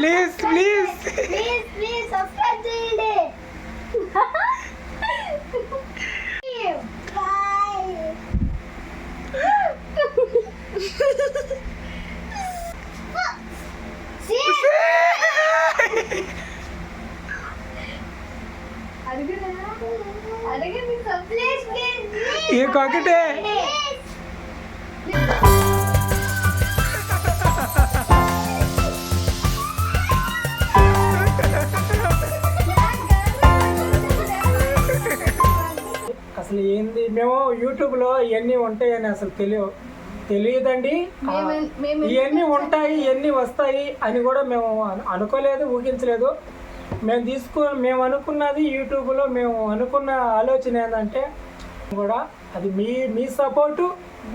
Please please please please subscribe చేయండి bye అడగండి please please అసలు ఏంది? మేము యూట్యూబ్లో ఇవన్నీ ఉంటాయని అసలు తెలియ తెలియదండి. ఇవన్నీ ఉంటాయి ఇవన్నీ వస్తాయి అని కూడా మేము అను- అనుకోలేదు ఊహించలేదు. మేము తీసుకు మేము అనుకున్నది యూట్యూబ్లో మేము అనుకున్న ఆలోచన ఏంటంటే కూడా అది మీ మీ సపోర్టు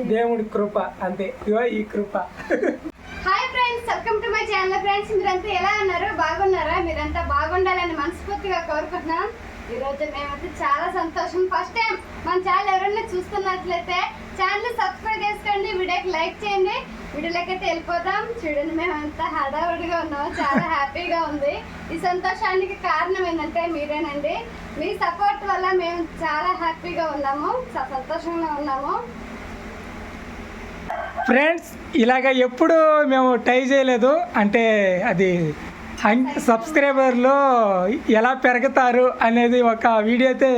దేవుడి కృప అంతే. ఇగో ఈ Kripa. Hi friends welcome to my channel friends మీరంతా ఎలా ఉన్నారు? బాగున్నారా? మీరంతా బాగుండాలని మనస్ఫూర్తిగా కోరుకుంటున్నాం. ఈరోజు మేమైతే చాలా సంతోషం. ఫస్ట్ టైం మన ఛానల్ ఎవరైనా చూస్తున్నట్లయితే ఛానల్ సబ్స్క్రైబ్ చేసుకోండి వీడియోకి లైక్ చేయండి. వీడియోలోకి అయితే వెళ్ళిపోదాం. చూడండి మేమంతా హడావుడిగా ఉన్నాము చాలా హ్యాపీగా ఉంది. ఈ సంతోషానికి కారణం ఏంటంటే మీరేనండి. మీ సపోర్ట్ వల్ల మేము చాలా హ్యాపీగా ఉన్నాము. సంతోషంగా ఉన్నాము. ఫ్రెండ్స్ ఇలాగ ఎప్పుడు మేము ట్రై చేయలేదు. అంటే అది సబ్స్క్రైబర్లో ఎలా పెరుగుతారు అనేది ఒక వీడియో అయితే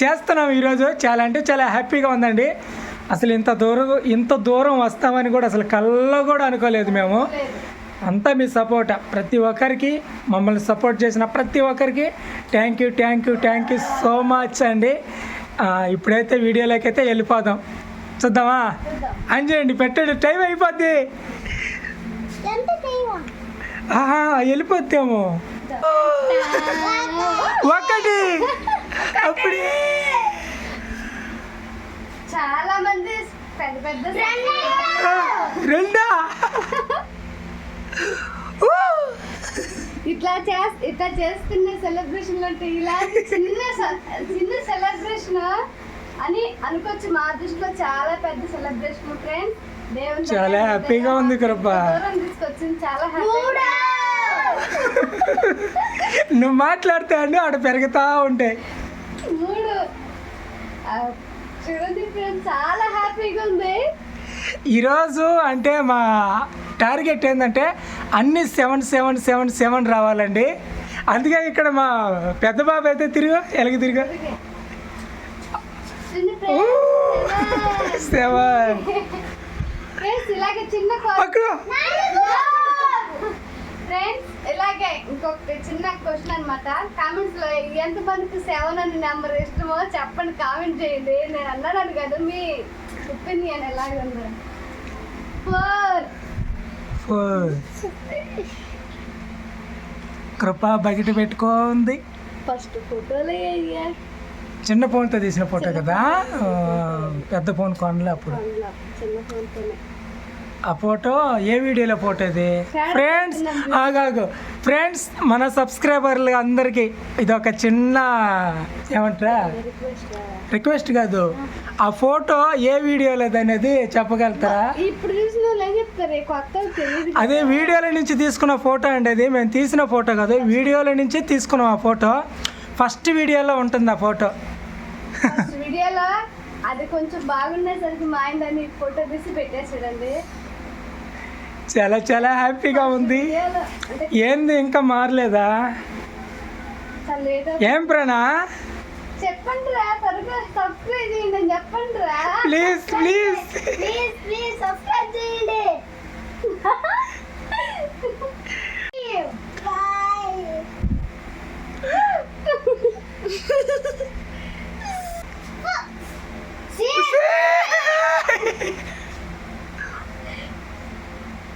చేస్తున్నాం ఈరోజు. చాలా అంటే చాలా హ్యాపీగా ఉందండి. అసలు ఇంత దూరం ఇంత దూరం వస్తామని కూడా అసలు కళ్ళ కూడా అనుకోలేదు మేము. అంతా మీ సపోర్ట్. ప్రతి ఒక్కరికి మమ్మల్ని సపోర్ట్ చేసిన ప్రతి ఒక్కరికి thank you thank you thank you so much అండి. ఇప్పుడైతే వీడియోలోకి అయితే వెళ్ళిపోదాం. చూద్దామా? అంజేయండి చేయండి పెట్టండి. టైం అయిపోద్ది. ఆహా వెళ్ళిపోద్దేమో ఒకటి. అప్పుడే. చాలా మంది పెద్ద పెద్ద రెండా! ఇట్లా చేస్ ఇట్లా చేసుకునే సెలబ్రేషన్ అంటే ఇలాంటి చిన్న చిన్న సెలబ్రేషన్ అని అనుకోవచ్చు మా దృష్టిలో చాలా పెద్ద సెలబ్రేషన్ ఫ్రెండ్స్ చాలా హ్యాపీగా ఉంది కృప. దూరం తీసుకొచ్చింది చాలా హ్యాపీ నువ్వు మాట్లాడితే అండి ఆడ పెరుగుతా ఉంటాయి. మూడు. ఆ, చూడండి ఫ్రెండ్స్ చాలా హ్యాపీగా ఉంది. ఈరోజు అంటే మా టార్గెట్ ఏంటంటే అన్ని సెవెన్ సెవెన్ సెవెన్ సెవెన్ రావాలండి. అందుకే ఇక్కడ మా పెద్ద బాబు అయితే తిరుగు ఎలాగ తిరుగు? సెవెన్ ఫ్రెండ్స్ ఇలాగే చిన్న ఫ్రెండ్స్ ఇలాగే ఇంకొక చిన్న క్వశ్చన్ అన్నమాట. కామెంట్స్లో ఎంత మందికి సెవెన్ అని నెంబర్ ఇష్టమో చెప్పండి కామెంట్ చేయండి. నేను అన్నాను కదా మీ ఒపీనియన్ ఎలాగుందో ఫోర్ ఫోర్ కృప బకెట్ పెట్టుకోంది ఫస్ట్ ఫోటోలే అయ్యా చిన్న ఫోన్తో తీసిన ఫోటో కదా? పెద్ద ఫోన్ కొనలే అప్పుడు చిన్న ఫోన్తోనే. ఆ ఫోటో? ఏ వీడియోలో ఫోటో ఇది? ఫ్రెండ్స్ ఆగాగు ఫ్రెండ్స్ మన సబ్స్క్రైబర్లు అందరికీ ఇది ఒక చిన్న ఏమంటారా? రిక్వెస్ట్ కాదు. ఆ ఫోటో ఏ వీడియోలో అనేది చెప్పగలుగుతారా? అదే వీడియోల నుంచి తీసుకున్న ఫోటో అండి అది. మేము తీసిన ఫోటో కాదు. వీడియోల నుంచి తీసుకున్నాం ఆ ఫోటో. ఫస్ట్ వీడియోలో ఉంటుంది ఆ ఫోటో. వీడియోలో అది కొంచెం బాగుండేసరికి మా ఆయన దాన్ని ఫోటో తీసి పెట్టేసాడండి చాలా చాలా హ్యాపీగా ఉంది. ఏంది ఇంకా మారలేదా? ఏం ప్రణా? Please please please please subscribe చేయండి బాయ్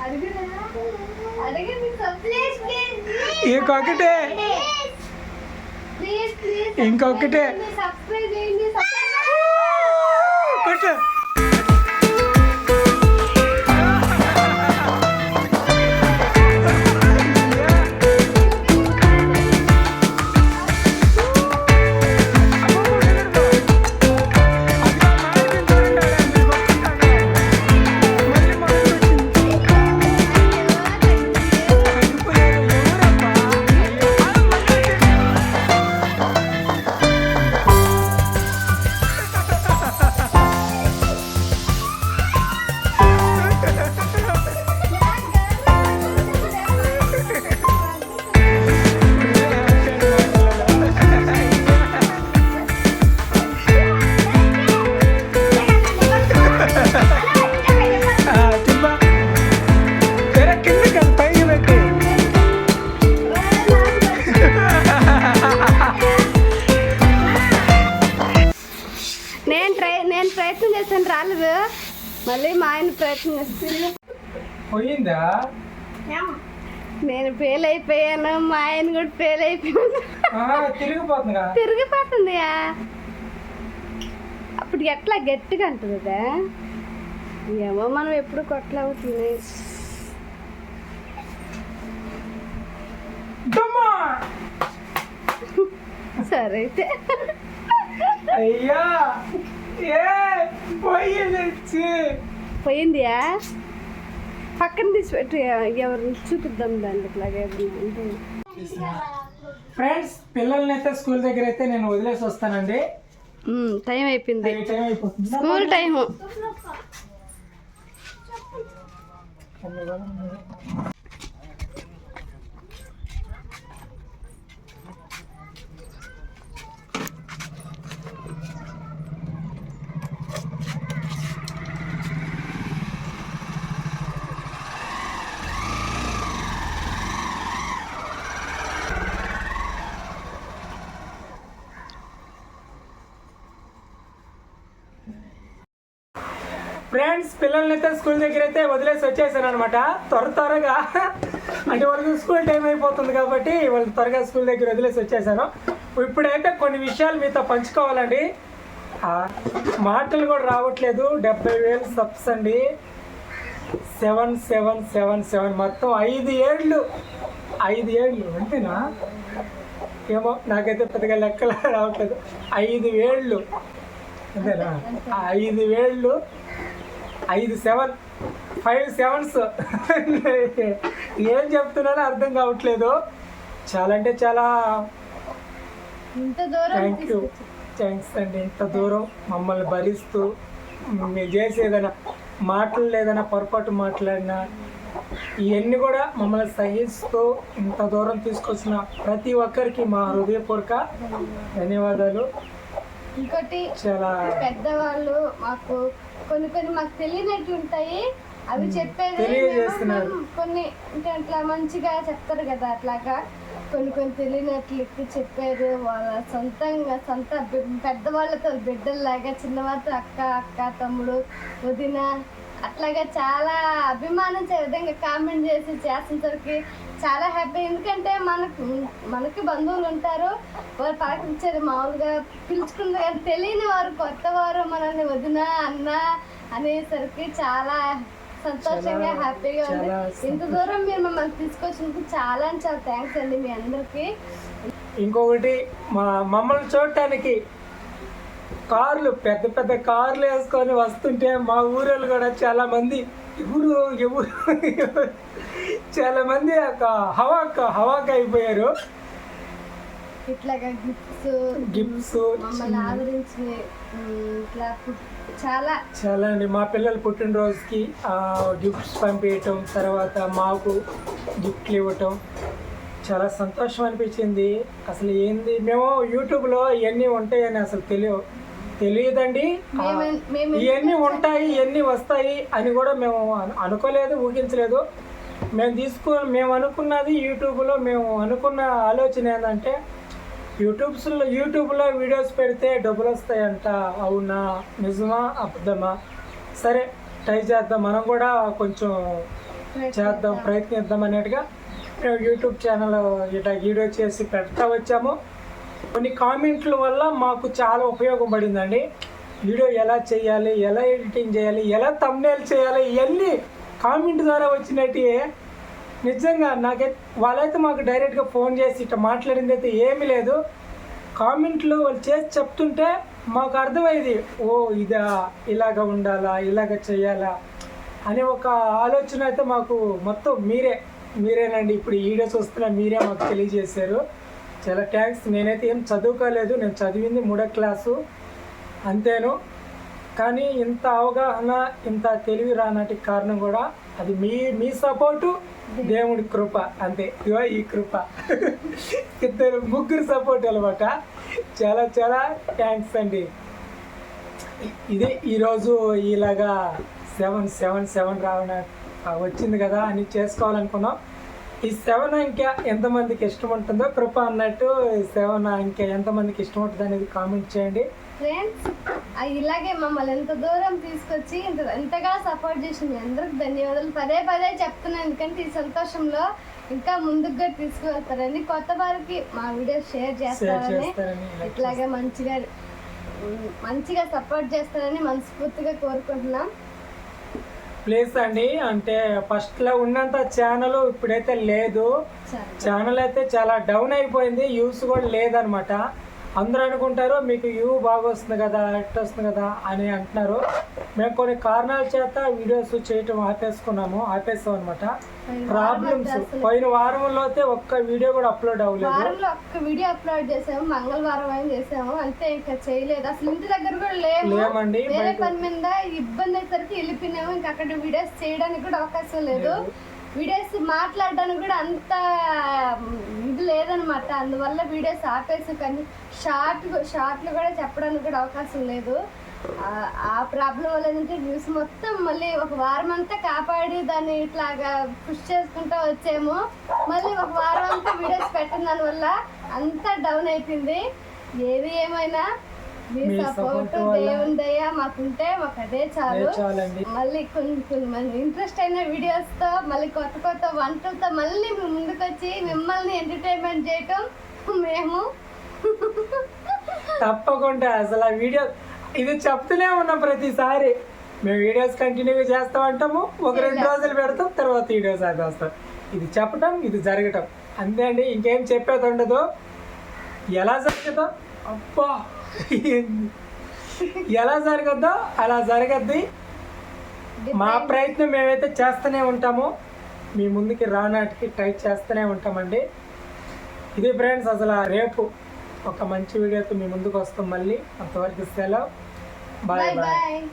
అడుగురా అడగండి ప్లీజ్ ప్లీజ్ ఇంకొకటే. ప్లీజ్ ఇంకొకటే. సబ్స్క్రైబ్ చేయండి కొట్టు ప్రయత్నిస్తుంది పోయిందా? నేను ఫెయిల్ అయిపోయాను మా ఆయన కూడా ఫెయిల్ అయిపోయాను ఆహా, తిరిగిపోతుందిగా. తిరిగిపోతుందియా అప్పుడు ఎట్లా గట్టిగా అంటుందా ఏమో మనం ఎప్పుడు కొట్టలవుతుంది దుమ్మా! సరే అయితే. అయ్యా. పోయిందియా పక్కన తీసి పెట్టు ఎవరిని చూపిద్దాం దాన్ని ఇట్లాగే. ఫ్రెండ్స్ పిల్లల్ని అయితే స్కూల్ దగ్గర అయితే నేను వదిలేసి వస్తానండి. టైం అయిపోయింది. ఈ టైం ఫ్రెండ్స్ పిల్లల్ని అయితే స్కూల్ దగ్గర అయితే వదిలేసి వచ్చేసాను అనమాట త్వర త్వరగా అంటే వాళ్ళకి స్కూల్ టైం అయిపోతుంది కాబట్టి వాళ్ళు త్వరగా స్కూల్ దగ్గర వదిలేసి వచ్చేసాను. ఇప్పుడైతే కొన్ని విషయాలు మీతో పంచుకోవాలండి. మాటలు కూడా రావట్లేదు. డెబ్బై వేలు సబ్స్ అండి. Seven seven seven seven. మొత్తం ఐదు ఏళ్ళు. ఐదు ఏళ్ళు అంతేనా? ఏమో నాకైతే పెద్దగా లెక్కలు రావట్లేదు. ఐదు వేళ్ళు అంతేనా? ఐదు వేళ్ళు ఐదు సెవెన్ ఫైవ్ సెవెన్స్. ఏం చెప్తున్నానో అర్థం కావట్లేదు. చాలా అంటే చాలా థ్యాంక్ యూ థ్యాంక్స్ అండి. ఇంత దూరం మమ్మల్ని భరిస్తూ మీరు చేసి ఏదైనా మాటలు ఏదైనా పొరపాటు మాట్లాడినా ఇవన్నీ కూడా మమ్మల్ని సహిస్తూ ఇంత దూరం తీసుకొచ్చిన ప్రతి ఒక్కరికి మా హృదయపూర్వక ధన్యవాదాలు. ఇంకోటి చాలా పెద్దవాళ్ళు మాకు కొన్ని కొన్ని మాకు తెలియనట్టు ఉంటాయి. అవి చెప్పేది తెలియజేస్తున్నారు. కొన్ని అంటే అట్లా మంచిగా చెప్తారు కదా అట్లాగా. కొన్ని కొన్ని తెలియనట్లు ఎక్కువ చెప్పారు వాళ్ళ సొంతంగా సొంత బి- పెద్దవాళ్ళతో బిడ్డల్లాగా చిన్నవారితో అక్క అక్క తమ్ముడు వదిన అట్లాగా చాలా అభిమానించే విధంగా కామెంట్ చేసి చేసేసరికి చాలా హ్యాపీ ఎందుకంటే మనకు మనకి బంధువులు ఉంటారు. వారు పలకరించేది మామూలుగా పిలుచుకున్నారు కానీ తెలియని వారు కొత్త వారు మనల్ని వదిన అన్న అనేసరికి చాలా సంతోషంగా హ్యాపీగా ఉంది. ఇంత దూరం మీరు మమ్మల్ని తీసుకొచ్చినందుకు చాలా చాలా థ్యాంక్స్ అండి మీ అందరికీ. ఇంకొకటి మా మమ్మల్ని చూడటానికి కార్లు పెద్ద పెద్ద కార్లు వేసుకొని వస్తుంటే మా ఊరోళ్ళు కూడా చాలా మంది ఎవరు ఎవరు ఎవరు? చాలా మంది ఒక హవాక్ హవాక్ అయిపోయారు. ఇట్లాగా గిఫ్ట్స్ గిఫ్ట్స్ మమ్మల్ని ఆదరించి ఉమ్, ఇట్లా పు- చాలా. చాలా అండి. మా పిల్లల పుట్టినరోజుకి గిఫ్ట్స్ పంపించటం తర్వాత మాకు గిఫ్ట్లు ఇవ్వటం చాలా సంతోషం అనిపించింది. అసలు ఏంది? మేము యూట్యూబ్లో ఇవన్నీ ఉంటాయని అసలు తెలియవు. తెలియదండి. ఇవన్నీ ఉంటాయి ఇవన్నీ వస్తాయి అని కూడా మేము అను- అనుకోలేదు ఊహించలేదు. మేము తీసుకు మేము అనుకున్నది యూట్యూబ్లో మేము అనుకున్న ఆలోచన ఏంటంటే యూట్యూబ్స్లో యూట్యూబ్లో వీడియోస్ పెడితే డబ్బులు వస్తాయంట. అవునా? నిజమా? అబద్ధమా? సరే ట్రై చేద్దాం. మనం కూడా కొంచెం చేద్దాం ప్రయత్నిద్దాం అన్నట్టుగా మేము యూట్యూబ్ ఛానల్ ఇట్లా వీడియో చేసి పెడతా వచ్చాము. కొన్ని కామెంట్ల వల్ల మాకు చాలా ఉపయోగం పడిందండి. వీడియో ఎలా చేయాలి ఎలా ఎడిటింగ్ చేయాలి ఎలా తమ్నేల్ చేయాలి ఇవన్నీ కామెంట్ ద్వారా వచ్చినట్టే. నిజంగా నాకైతే వాళ్ళైతే మాకు డైరెక్ట్గా ఫోన్ చేసి ఇట్లా మాట్లాడింది అయితే ఏమీ లేదు. కామెంట్లు వాళ్ళు చేసి చెప్తుంటే మాకు అర్థమైంది ఓ ఇదా ఇలాగ ఉండాలా ఇలాగ చేయాలా అనే ఒక ఆలోచన అయితే మాకు మొత్తం మీరే మీరేనండి. ఇప్పుడు ఈ వీడియోస్ వస్తున్నా మీరే మాకు తెలియజేశారు. చాలా థ్యాంక్స్ నేనైతే ఏం చదువుకోలేదు. నేను చదివింది మూడో క్లాసు అంతేను. కానీ ఇంత అవగాహన ఇంత తెలివి రానటి కారణం కూడా అది మీ మీ సపోర్టు దేవుడి కృప. అంతే. ఇగో ఈ కృప. ఇద్దరు ముగ్గురు సపోర్ట్ అనమాట చాలా చాలా థ్యాంక్స్ అండి. ఇదే ఈరోజు ఇలాగా సెవెన్ సెవెన్ సెవెన్ రావడం వచ్చింది కదా అని చేసుకోవాలనుకున్నాం. ఈ సెవెన్ అంకె ఎంతమందికి ఇష్టం ఉంటుందో కృప అన్నట్టు ఈ సెవెన్ అంకె ఎంతమందికి ఇష్టం ఉంటుంది అనేది కామెంట్ చేయండి. ఫ్రెండ్స్ ఇలాగే మమ్మల్ని ఎంత దూరం తీసుకొచ్చి ఇంత ఎంతగా సపోర్ట్ చేసి మీ అందరికి ధన్యవాదాలు. పదే పదే చెప్తున్నాను ఎందుకంటే ఈ సంతోషంలో ఇంకా ముందుకు కూడా తీసుకువెళ్తారని కొత్త వారికి మా వీడియో షేర్ చేస్తారని ఇట్లాగే మంచిగా మంచిగా సపోర్ట్ చేస్తారని మనస్ఫూర్తిగా కోరుకుంటున్నాం. ప్లీజ్ అండి. అంటే ఫస్ట్లో ఉన్నంత ఛానల్ ఇప్పుడైతే లేదు. ఛానల్ అయితే చాలా డౌన్ అయిపోయింది. యూస్ కూడా లేదనమాట. అందరూ అనుకుంటారు మీకు యూ బాగా వస్తుంది కదా ఎట్ వస్తుంది కదా అని అంటున్నారు. మేము కొన్ని కారణాల చేత వీడియోస్ చేయటం ఆపేసుకున్నాము ఆపేసాం అనమాట ప్రాబ్లమ్స్ పోయిన వారంలో అయితే ఒక్క వీడియో కూడా అప్లోడ్ అవ్వలేదు. వారంలో ఒక్క వీడియో అప్లోడ్ చేసాము మంగళవారం అయిన చేసాము అంతే ఇంకా చేయలేదు. అసలు ఇంటి దగ్గర కూడా లేము. లేమండి వేరే పని మీద ఇబ్బంది అయ్యేసరికి వెళ్ళిపోయినాము. ఇంకా అక్కడ వీడియోస్ చేయడానికి కూడా అవకాశం లేదు. వీడియోస్ మాట్లాడడానికి కూడా అంత ఇది లేదనమాట అందువల్ల వీడియోస్ ఆపేసి కానీ షార్ట్ షార్ట్లు కూడా చెప్పడానికి కూడా అవకాశం లేదు. ఆ- ప్రాబ్లం వల్ల ఏంటంటే వ్యూస్ మొత్తం మళ్ళీ ఒక వారం అంతా కాపాడి దాన్ని ఇట్లాగా పుష్ చేసుకుంటూ వచ్చాము. మళ్ళీ ఒక వారం అంతా వీడియోస్ పెట్టిన దానివల్ల అంతా డౌన్ అయిపోయింది. ఏది ఏమైనా మీ సపోర్ట్ దేవుని దయ మాకుంటే మాకు అదే చాలు. మళ్ళీ కొన్ని కొన్ని మంది ఇంట్రెస్ట్ అయిన వీడియోస్తో మళ్ళీ కొత్త కొత్త వంటలతో మళ్ళీ మీ ముందుకు వచ్చి మిమ్మల్ని ఎంటర్టైన్మెంట్ చేయటం మేము. తప్పకుండా అసలు ఆ వీడియో ఇది చెప్తూనే ఉన్నాం ప్రతిసారి. మేము వీడియోస్ కంటిన్యూగా చేస్తాం అంటాము ఒక రెండు రోజులు పెడతాం తర్వాత వీడియోస్ ఆపేస్తాం. ఇది చెప్పటం ఇది జరగటం. అంతే అండి. ఇంకేం చెప్పేది ఉండదు. ఎలా జరుగుతుందో? అబ్బా! ఎలా జరగద్దో అలా జరగద్ది. మా ప్రయత్నం మేమైతే చేస్తూనే ఉంటాము. మీ ముందుకి రానాటికి ట్రై చేస్తూనే ఉంటామండి. ఇది ఫ్రెండ్స్ అసలు రేపు ఒక మంచి వీడియోతో మీ ముందుకు వస్తాం మళ్ళీ. అంతవరకు సెలవు. Bye-bye.